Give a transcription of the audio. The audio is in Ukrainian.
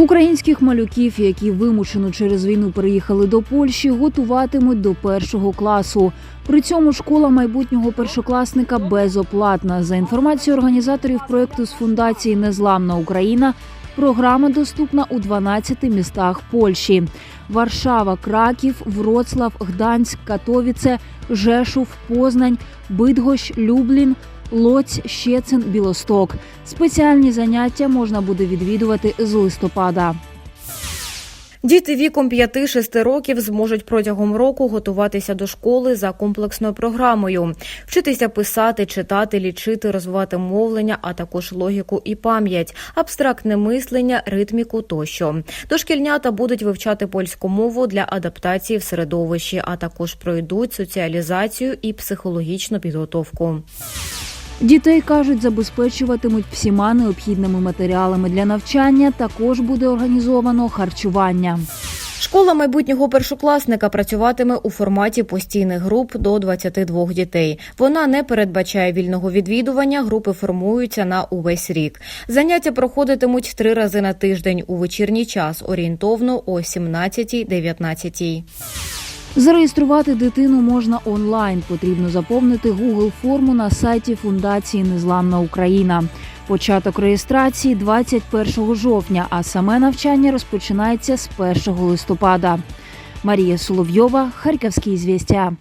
Українських малюків, які вимушено через війну переїхали до Польщі, готуватимуть до першого класу. При цьому школа майбутнього першокласника безоплатна. За інформацією організаторів проекту з фундації Незламна Україна. Програма доступна у 12 містах Польщі: Варшава, Краків, Вроцлав, Гданськ, Катовіце, Жешув, Познань, Бидгощ, Люблін, Лоць, Щецин, Білосток. Спеціальні заняття можна буде відвідувати з листопада. Діти віком 5-6 років зможуть протягом року готуватися до школи за комплексною програмою, вчитися писати, читати, лічити, розвивати мовлення, а також логіку і пам'ять, абстрактне мислення, ритміку тощо. Дошкільнята будуть вивчати польську мову для адаптації в середовищі, а також пройдуть соціалізацію і психологічну підготовку. Дітей кажуть, забезпечуватимуть всіма необхідними матеріалами для навчання. Також буде організовано харчування. Школа майбутнього першокласника працюватиме у форматі постійних груп до 22 дітей. Вона не передбачає вільного відвідування. Групи формуються на увесь рік. Заняття проходитимуть три рази на тиждень у вечірній час, орієнтовно о 17-19. Зареєструвати дитину можна онлайн. Потрібно заповнити Google форму на сайті Фундації Незламна Україна. Початок реєстрації 21 жовтня, а саме навчання розпочинається з 1 листопада. Марія Соловйова, Харківські звістя.